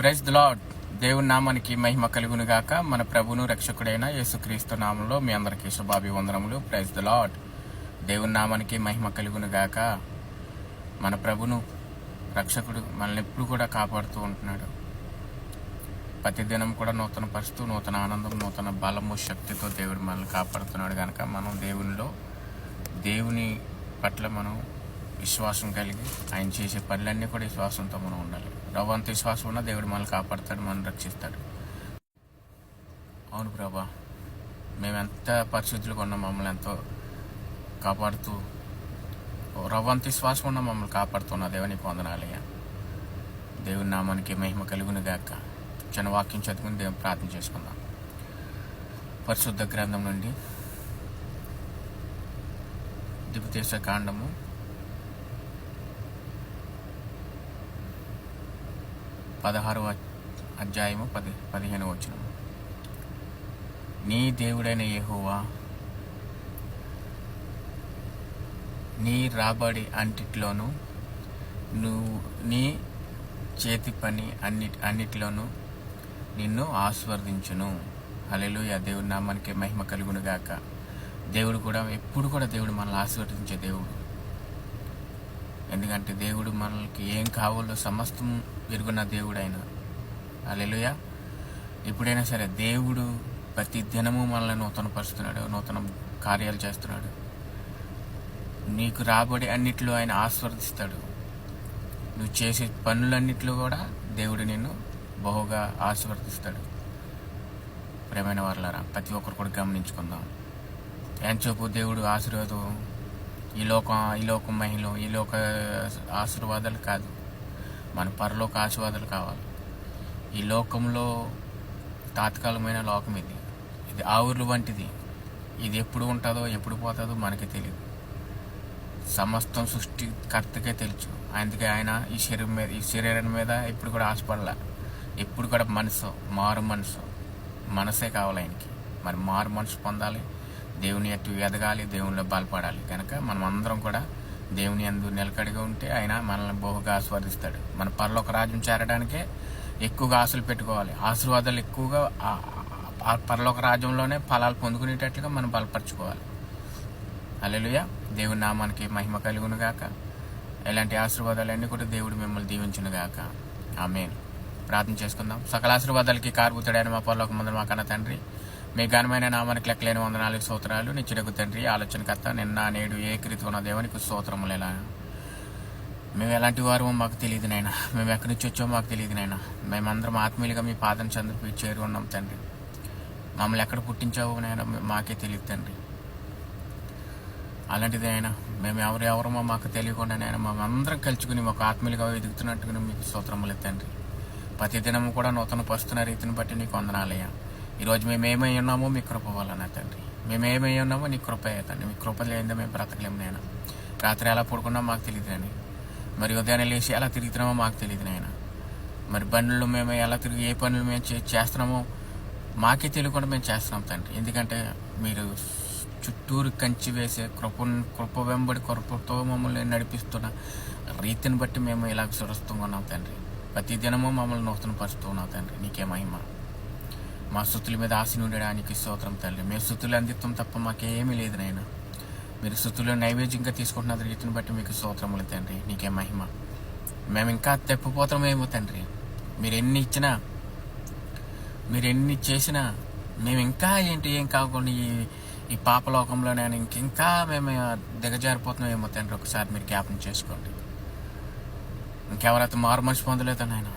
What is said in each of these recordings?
Praise the lord దేవుని నామానికి మహిమ కలుగును గాక మన ప్రభును రక్షకుడైన యేసుక్రీస్తు నామంలో మీ అందరికీ శుభాభివందనములు. ప్రైజ్ ద లాడ్ దేవుని నామానికి మహిమ కలుగును గాక మన ప్రభును రక్షకుడు మనల్ని ఎప్పుడు కూడా కాపాడుతూ ఉంటున్నాడు. ప్రతి దినం కూడా నూతన పరుస్తూ నూతన ఆనందం నూతన బలము శక్తితో దేవుడు మనల్ని కాపాడుతున్నాడు కనుక మనం దేవునిలో దేవుని పట్ల మనం విశ్వాసం కలిగి ఆయన చేసే పనులన్నీ కూడా విశ్వాసంతో మనం ఉండాలి. రవ్వంత విశ్వాసం ఉన్న దేవుడు మనల్ని కాపాడుతాడు మనల్ని రక్షిస్తాడు. అవును ప్రభా. మేము ఎంత ఉన్న మమ్మల్ని ఎంతో కాపాడుతూ ఓ రవ్వంత విశ్వాసం ఉన్న మమ్మల్ని కాపాడుతున్న దేవునికి వందనాలయ్యా దేవుని నామానికి మహిమ కలుగును గాక. చిన్న వాక్యం చదువుకుని దేవుని ప్రార్థన చేసుకుందాం. పరిశుద్ధ గ్రంథం నుండి దిగుతేశ కాండము పదహారవ అధ్యాయము పది పదిహేను వచ్చిన నీ దేవుడైన యహోవా నీ రాబడి అంటిట్లోనూ నువ్వు నీ చేతి పని అన్ని అన్నిటిలోనూ నిన్ను ఆస్వర్దించును హల్లెలూయా. దేవుడి నామానికి మహిమ కలుగును గాక. దేవుడు కూడా ఎప్పుడు కూడా దేవుడు మనల్ని ఆశీర్వదించే దేవుడు. ఎందుకంటే దేవుడు మనకి ఏం కావాలో సమస్తం ఎరుగున్న దేవుడు ఆయన అలెలుయ ఎప్పుడైనా సరే దేవుడు ప్రతి దినము మనల్ని నూతనపరుస్తున్నాడు నూతన కార్యాలు చేస్తున్నాడు. నీకు రాబడి అన్నిట్లో ఆయన ఆస్వాదిస్తాడు నువ్వు చేసే పనులన్నిట్లో కూడా దేవుడు నిన్ను బహుగా ఆశీర్వదిస్తాడు. ప్రేమైన వాళ్ళరా ప్రతి ఒక్కరు కూడా గమనించుకుందాం. ఎంచోపు దేవుడు ఆశీర్వాదం ఈ లోకం ఈ లోకం మహిళ ఈ లోక ఆశీర్వాదాలు కాదు. మన పరలోక ఆశీర్వాదాలు కావాలి. ఈ లోకంలో తాత్కాలికమైన లోకం ఇది. ఇది ఆవుర్లు వంటిది. ఇది ఎప్పుడు ఉంటుందో ఎప్పుడు పోతుందో మనకి తెలియదు సమస్తం సృష్టికర్తకే తెలుసు. అందుకే ఆయన ఈ శరీరం మీద ఈ శరీరం మీద ఎప్పుడు కూడా ఆశపడలే. ఎప్పుడు కూడా మనసు మారు మనసు. మనసే కావాలి ఆయనకి. మరి మారు మనసు పొందాలి. దేవుని ఎట్టు ఎదగాలి దేవునిలో బలపడాలి. కనుక మనం అందరం కూడా దేవుని అందు నిలకడిగా ఉంటే ఆయన మనల్ని బహుగా ఆస్వాదిస్తాడు మన పరలోక రాజ్యం చేరడానికే ఎక్కువగా ఆశలు పెట్టుకోవాలి. ఆశీర్వాదాలు ఎక్కువగా ఆ- పరలోక రాజ్యంలోనే ఫలాలు పొందుకునేటట్లుగా మనం బలపరచుకోవాలి. అల్లెలుయ దేవుని నామానికి మహిమ కలుగును గాక. ఇలాంటి ఆశీర్వాదాలన్నీ కూడా దేవుడు మిమ్మల్ని దీవించును గాక. ఆమెన్. ప్రార్థన చేసుకుందాం. సకల ఆశీర్వాదాలకి కారుపుతాడైన మా పరలోక ముందు మా కన్న తండ్రి మీ ఘనమైన నామానికి లెక్కలేని వందనాలుగు స్తోత్రాలు. నిచ్చుడకు తండ్రి ఆలోచనకర్త నిన్న నేడు ఏ కృతి ఉన్న దేవునికి స్తోత్రములు ఎలా మేము ఎలాంటి వారమో మాకు తెలియదు నాయన. మేము ఎక్కడి నుంచి వచ్చామో మాకు తెలియదు నాయన. మేమందరం ఆత్మీయులుగా మీ పాదం చంద్రపై చేరి ఉన్నాం తండ్రి. మమ్మల్ని ఎక్కడ పుట్టించావో నాయన మాకే తెలియదు తండ్రి. అలాంటిది ఆయన మేము ఎవరు ఎవరమో మాకు తెలియకుండా నేను మేము అందరం కలుచుకుని మాకు ఆత్మీయులుగా ఎదుగుతున్నట్టుగా మీకు స్తోత్రములు తండ్రి. ప్రతి దినము కూడా నూతన పరుస్తున్న రీతిని బట్టి నీకు వందనాలయ్యా ఈరోజు మేము ఏమై ఉన్నామో మీ కృప వలన తండ్రి. మేము ఏమై ఉన్నామో నీ కృప తండ్రి. మీ కృప లేనిదే మేము బ్రతకలేము నేను రాత్రి ఎలా పడుకున్నామో మాకు తెలియదు అని మరి ఉదయాన్నే లేచి ఎలా తిరుగుతున్నామో మాకు తెలియదు నాయన. మరి బండ్లు మేము ఎలా తిరిగి ఏ పనులు మేము చే- చేస్తున్నామో మాకే తెలియకుండా మేము చేస్తున్నాం తండ్రి. ఎందుకంటే మీరు చుట్టూరు కంచి వేసే కృప కృప వెంబడి కృపతో మమ్మల్ని నడిపిస్తున్న రీతిని బట్టి మేము ఇలా సురస్తూ ఉన్నాం తండ్రి. ప్రతి దినము మమ్మల్ని నూతన పరుస్తూ ఉన్నాం తండ్రి. నీకే మహిమ. మా స్థుతుల మీద ఆశ ఉండడానికి స్తోత్రం తల్లి. మేము స్థుతులు అందిత్వం తప్ప మాకేమీ లేదు నాయన. మీరు స్థుతులు నైవేద్యంగా తీసుకుంటున్న రీతిని బట్టి మీకు స్తోత్రములు తండ్రి. నీకే మహిమ. మేము ఇంకా తెప్పిపోతామేమో తండ్రి. మీరు ఎన్ని ఇచ్చినా మీరు ఎన్ని చేసినా మేము ఇంకా ఏంటి ఏం కాకుండా ఈ ఈ పాపలోకంలో నేను ఇంక ఇంకా మేము దిగజారిపోతున్నామేమో తండ్రి. ఒకసారి మీరు జ్ఞాపం చేసుకోండి. ఇంకెవరైతే మారు మనిషి పొందలేదు నాయన.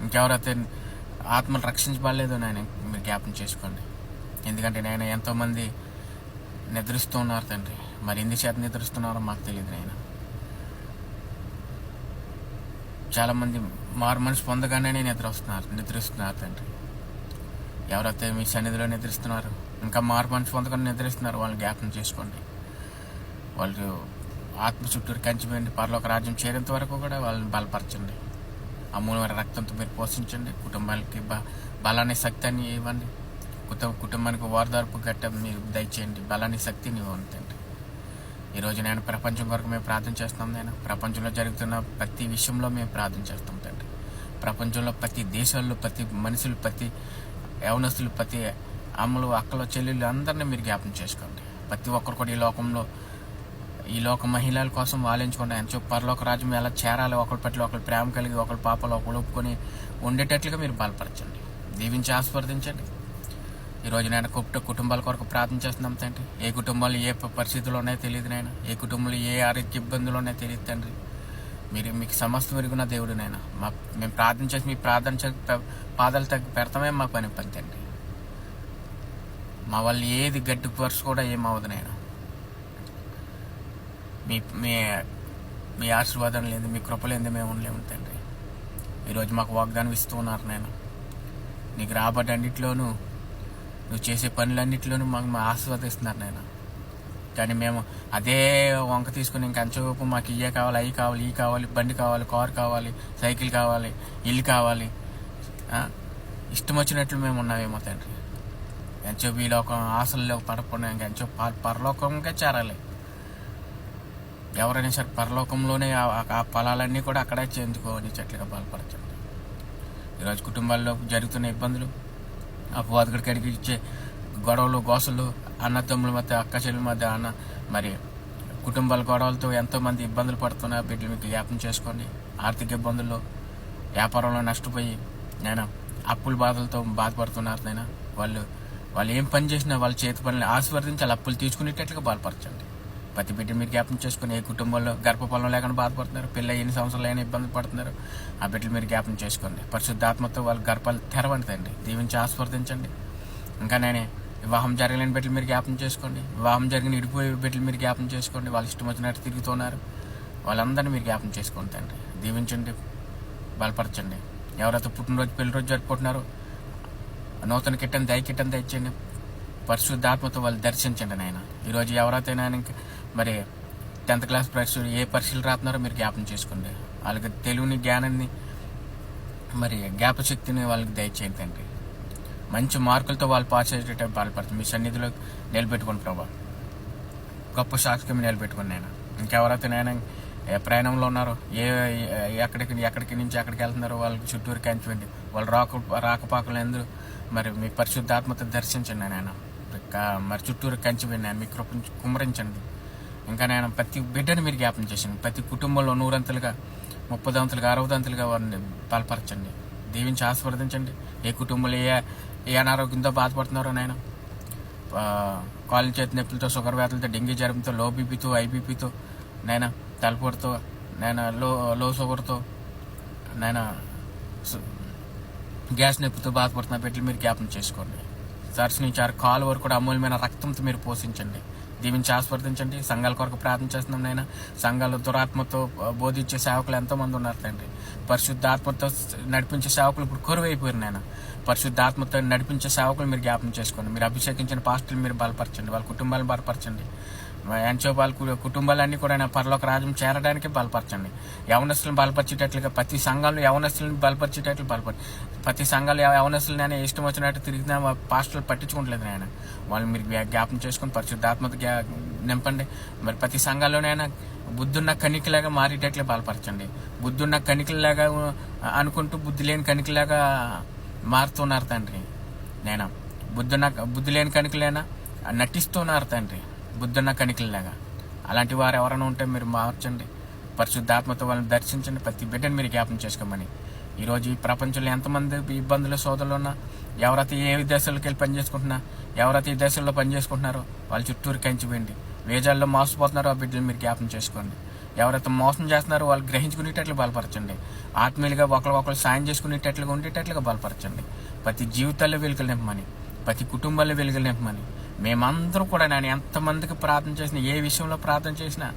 ఇంకెవరైతే ఆత్మను రక్షించబడలేదు నాయన మీరు జ్ఞాపకం చేసుకోండి. ఎందుకంటే నాయన ఎంతోమంది నిద్రిస్తూ ఉన్నారు తండ్రి. మరి ఎందుకు చేత నిద్రిస్తున్నారో మాకు తెలియదు నాయన. చాలామంది మారు మనిషి పొందగానే నిద్ర వస్తున్నారు నిద్రిస్తున్నారు తండ్రి. ఎవరైతే మీ సన్నిధిలో నిద్రిస్తున్నారు ఇంకా మారు మనిషి పొందకుండా నిద్రిస్తున్నారు వాళ్ళని జ్ఞాపకం చేసుకోండి. వాళ్ళు ఆత్మ చుట్టూరు కంచిపోయింది పరలోక రాజ్యం చేరేంత వరకు కూడా వాళ్ళని బలపరచండి. అమ్మవారి రక్తంతో మీరు పోషించండి కుటుంబాలకి బ బలాన్ని శక్తిని ఇవ్వండి కుటుంబానికి ఓదార్పు గట్ట మీరు దయచేయండి బలాన్ని శక్తిని ఇవ్వండి తండ్రి ఈరోజు నేను ప్రపంచం కొరకు మేము ప్రార్థన చేస్తాం నేను ప్రపంచంలో జరుగుతున్న ప్రతి విషయంలో మేము ప్రార్థన చేస్తాం తండ్రి ప్రపంచంలో ప్రతి దేశాల్లో ప్రతి మనుషులు ప్రతి యవనస్తులు ప్రతి అమ్మలు అక్కలు చెల్లెళ్ళు అందరినీ మీరు జ్ఞాపం చేసుకోండి ప్రతి ఒక్కరు కూడా ఈ లోకంలో ఈ లోక మహిళల కోసం వాలించుకుంటే ఎంతో పరలోక రాజ్యం ఎలా చేరాలి ఒకరి పట్ల ఒకరు ప్రేమ కలిగి ఒకరి పాపలు ఒకరు ఒప్పుకొని ఉండేటట్లుగా మీరు బలపరచండి. దీవించి ఆస్వర్దించండి ఈరోజు నేను కుటుంబ కుటుంబాల కొరకు ప్రార్థన చేస్తున్నాం తండ్రి. ఏ కుటుంబాలు ఏ పరిస్థితులు ఉన్నాయో తెలియదు నాయన. ఏ కుటుంబంలో ఏ ఆరోగ్య ఇబ్బందులు ఉన్నాయో తెలియదు తండ్రి. మీరు మీకు సమస్తం ఎరుగున్న దేవుడు నాయన. మా మేము ప్రార్థన చేసి మీ ప్రార్థన పాదాలు తగ్గి పెడతామే మా పని పని తండ్రి. మా వాళ్ళు ఏది గడ్డి పరుసు కూడా ఏమవదు నాయన. మీ మీ మీ ఆశీర్వాదం లేదు మీ కృప లేదు మేము ఉండలేము తండ్రి. ఈరోజు మాకు వాగ్దానం ఇస్తూ ఉన్నారు నేను నీకు రాబడ్డ అన్నింటిలోనూ నువ్వు చేసే పనులన్నింటిలోనూ మాకు మా నేను కానీ మేము అదే వంక తీసుకుని ఇంక అంచవైపు మాకు ఇయ్యే కావాలి అవి కావాలి ఈ కావాలి బండి కావాలి కారు కావాలి సైకిల్ కావాలి ఇల్లు కావాలి. ఇష్టం వచ్చినట్లు మేము ఉన్నామేమో తండ్రి. ఎంచోపు ఈ లోకం ఆశల్లో పడకుండా ఇంకా ఎంచో ప- పరలోకంగా చేరాలి. ఎవరైనా సరే పరలోకంలోనే ఆ- ఫలాలన్నీ కూడా అక్కడే చెందుకోని చెట్లుగా బలపరచండి. ఈరోజు కుటుంబాల్లో జరుగుతున్న ఇబ్బందులు అపవాదకుడి అడిగి ఇచ్చే గొడవలు గోసలు అన్నతమ్ముల మధ్య అక్క చెల్లెల మధ్య అన్న మరి కుటుంబాల గొడవలతో ఎంతో మంది ఇబ్బందులు పడుతున్నా బిడ్డలు మీకు జ్ఞాపం చేసుకోండి. ఆర్థిక ఇబ్బందుల్లో వ్యాపారంలో నష్టపోయి నేను అప్పుల బాధలతో బాధపడుతున్నారు నేను వాళ్ళు వాళ్ళు ఏం పని చేసినా వాళ్ళ చేతి పనులు ఆశీర్వదించి అప్పులు తీసుకునేటట్లుగా బాధపరచండి ప్రతి పెట్టి మీరు జ్ఞాపం చేసుకుని ఏ కుటుంబంలో గర్భఫలం లేకుండా బాధపడుతున్నారు పిల్ల ఎన్ని సంవత్సరాలు అయినా ఇబ్బంది పడుతున్నారు ఆ బిడ్డలు మీరు జ్ఞాపం చేసుకోండి. పరిశుద్ధాత్మతో వాళ్ళ గర్భాలు తెరవండి తండ్రి దీవించి ఆస్వర్దించండి ఇంకా నేనే వివాహం జరగలేని బిడ్డలు మీరు జ్ఞాపం చేసుకోండి. వివాహం జరిగిన ఇడిపోయే బిడ్డలు మీరు జ్ఞాపం చేసుకోండి. వాళ్ళు ఇష్టం వచ్చినట్టు తిరుగుతున్నారు. వాళ్ళందరినీ మీరు జ్ఞాపం చేసుకోండి తండ్రి. దీవించండి. బలపరచండి. ఎవరైతే పుట్టినరోజు పెళ్ళి రోజు జరుపుకుంటున్నారో నూతన కిట్టని దయ కిట్టని దయచేయండి పరిశుద్ధాత్మతో వాళ్ళు దర్శించండి నాయన. ఈరోజు ఎవరైతే నాయన ఇంకా మరి టెన్త్ క్లాస్ పరీక్షలు ఏ పరీక్షలు రాస్తున్నారో మీరు జ్ఞాపం చేసుకోండి. వాళ్ళకి తెలివిని జ్ఞానాన్ని మరి జ్ఞాపశక్తిని వాళ్ళకి దయచేయండి తండ్రి మంచి మార్కులతో వాళ్ళు పాస్ అయ్యేటట్టు బాధపడుతుంది మీ సన్నిధిలో నిలబెట్టుకోండి ప్రభా. గొప్ప సాక్షిగా నిలబెట్టుకుని నేను ఇంకెవరైతే నేను ఏ ప్రయాణంలో ఉన్నారో ఏ ఎక్కడికి ఎక్కడికి నుంచి ఎక్కడికి వెళ్తున్నారో వాళ్ళకి చుట్టూరు కంచివ్వండి వాళ్ళు రాక రాకపాకలు ఎందుకు మరి మీ పరిశుద్ధాత్మత దర్శించండి నేను మరి చుట్టూరు కంచివ్వండి నేను మీ కృప కుమరించండి ఇంకా నేను ప్రతి బిడ్డను మీరు జ్ఞాపం చేశాను. ప్రతి కుటుంబంలో నూరంతలుగా ముప్పదంతులుగా అరవదంతులుగా వారిని బలపరచండి. దీవించి ఆస్వాదించండి ఏ కుటుంబంలో ఏ ఏ అనారోగ్యంతో బాధపడుతున్నారో నాయన. కాలు చేతి నొప్పులతో షుగర్ వ్యాధులతో డెంగ్యూ జ్వరంతో లో బీపీతో ఐబీపీతో నేను తలపోటుతో నేను లో లో షుగర్తో నేను గ్యాస్ నొప్పితో బాధపడుతున్న బిడ్డలు మీరు జ్ఞాపం చేసుకోండి. సర్స్ నుంచి ఆరు కాలు వరకు కూడా అమూల్యమైన రక్తంతో మీరు పోషించండి. దీవించి ఆస్వర్దించండి సంఘాల కొరకు ప్రార్థన చేస్తున్నాం నైనా సంఘాలు దురాత్మతో బోధించే సేవకులు ఎంతో మంది ఉన్నారు తండ్రి. పరిశుద్ధాత్మతో నడిపించే సేవకులు ఇప్పుడు కొరువైపోయారు నాయన. పరిశుద్ధాత్మతో నడిపించే సేవకులు మీరు జ్ఞాపం చేసుకోండి. మీరు అభిషేకించిన పాస్టులు మీరు బలపరచండి. వాళ్ళ కుటుంబాలను బలపరచండి. ఎంచో వాళ్ళ కుటుంబాలన్నీ కూడా ఆయన పరలోక రాజ్యం చేరడానికి బలపరచండి. యవనస్తులను బలపరిచేటట్లుగా ప్రతి సంఘాలు యవనస్తులను బలపరిచేటట్లు బలపరి ప్రతి సంఘాలు యవనస్తులు ఆయన ఇష్టం వచ్చినట్టు తిరిగిన పాస్టర్లు పట్టించుకోవట్లేదు నేను వాళ్ళు మీరు జ్ఞాపం చేసుకుని పరిశుద్ధాత్మత నింపండి. మరి ప్రతి సంఘాల్లోనైనా బుద్ధున్న కణికలాగా మారేటట్లు బలపరచండి. బుద్ధున్న కణికలాగా అనుకుంటూ బుద్ధి లేని కణికలాగా మారుతున్నారు తండ్రి. నేను? బుద్ధున్న బుద్ధి లేని కణికలేనా నటిస్తున్నారు తండ్రి. బుద్ధున్న కణికలాగా అలాంటి వారు ఎవరైనా ఉంటే మీరు మార్చండి. పరిశుద్ధాత్మతో వాళ్ళని దర్శించండి. ప్రతి బిడ్డను మీరు జ్ఞాపం చేసుకోమని. ఈరోజు ఈ ప్రపంచంలో ఎంతమంది ఇబ్బందులు సోదరులు ఉన్నా ఎవరైతే ఏ దేశాలకు వెళ్ళి పని చేసుకుంటున్నా ఎవరైతే ఈ దేశంలో పని చేసుకుంటున్నారో వాళ్ళ చుట్టూరు కంచిపోయింది. వేజాల్లో మోసపోతున్నారో ఆ బిడ్డలు మీరు జ్ఞాపం చేసుకోండి. ఎవరైతే మోసం చేస్తున్నారో వాళ్ళు గ్రహించుకునేటట్లు బలపరచండి. ఆత్మీయులుగా ఒకరికొకరు ఒకరు సాయం చేసుకునేటట్లుగా ఉండేటట్లుగా బలపరచండి. ప్రతి జీవితాల్లో వెలుగులు నింపమని ప్రతి కుటుంబాల్లో వెలుగులు నింపమని మేమందరం కూడా నేను ఎంతమందికి ప్రార్థన చేసినా ఏ విషయంలో ప్రార్థన చేసినా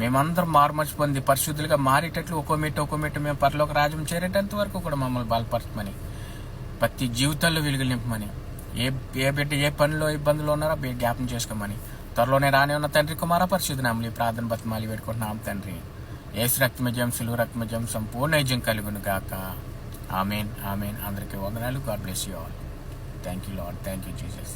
మేమందరం మార్మర్చి పొంది పరిశుద్ధులుగా మారేటట్లు ఒక్కో మెట్టు ఒక్కో మెట్టు మేము పరలోక రాజ్యం చేరేటంత వరకు కూడా మమ్మల్ని బలపరచమని ప్రతి జీవితాల్లో వెలుగులు నింపమని ఏ ఏ బిడ్డ ఏ పనిలో ఇబ్బందులు ఉన్నారో జ్ఞాపం చేసుకోమని త్వరలోనే రాని ఉన్న తండ్రి కుమార పరిశుద్ధి నామలు ఈ ప్రార్థన బతిమాలి పెట్టుకుంటున్నాం తండ్రి. ఏసు రక్తమజం సులువు రక్తమజం సంపూర్ణ విజయం కలుగును గాక. Amen amen. అందరికీ వందనాలు. God bless you all. Thank you lord thank you Jesus